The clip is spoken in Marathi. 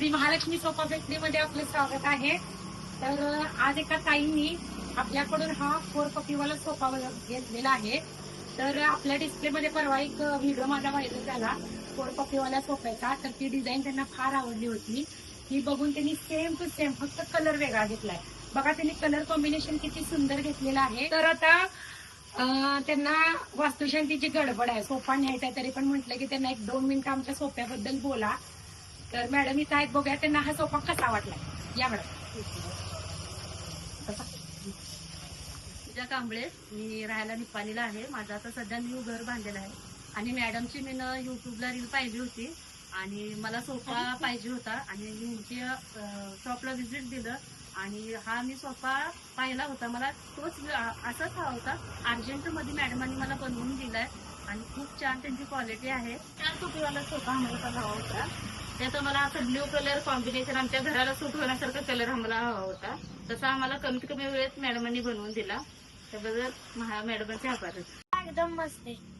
श्री महालक्ष्मी सोफा फॅक्टरीमध्ये आपलं स्वागत आहे. तर आज एका ताईंनी आपल्याकडून हा फोर पपीवाला सोफा घेतलेला आहे. तर आपल्या डिस्प्लेमध्ये परवा एक व्हिडिओ माझा व्हायरल झाला फोर पपीवाल्या सोफ्याचा तर ती डिझाईन त्यांना फार आवडली होती. ही बघून त्यांनी सेम टू सेम फक्त कलर वेगळा घेतलाय. बघा त्यांनी कलर कॉम्बिनेशन किती सुंदर घेतलेलं आहे. तर आता त्यांना वास्तुशांतीची गडबड आहे. सोफा न्यायचा आहे तरी पण म्हटलं की त्यांना एक दोन मिनिटं आमच्या सोफ्याबद्दल बोला. तर मॅडम इथं आहेत बघूया त्यांना हा सोफा कसा वाटला? या मॅडम? पूजा कांबळे मी राहायला निपाणीला आहे. माझं आता सध्या न्यू घर बांधलेलं आहे. आणि मॅडमची मी युट्यूबला रील पाहिली होती. आणि मला सोफा पाहिजे होता. आणि मी शॉपला व्हिजिट दिलं. आणि हा मी सोफा पाहिला होता. मला तोच असाच हवा होता. अर्जंटमध्ये मॅडमांनी मला बनवून दिलाय. आणि खूप छान त्यांची क्वालिटी आहे. चार सोफेवाला सोफा आम्हाला हवा होता. त्याचा मला असं ब्ल्यू कलर कॉम्बिनेशन आमच्या घराला सूट होण्यासारखा कलर आम्हाला हवा होता. तसा आम्हाला कमीत कमी वेळेत मॅडमांनी बनवून दिला. त्याबद्दल महा- मॅडमांचे आभार. एकदम मस्त आहे.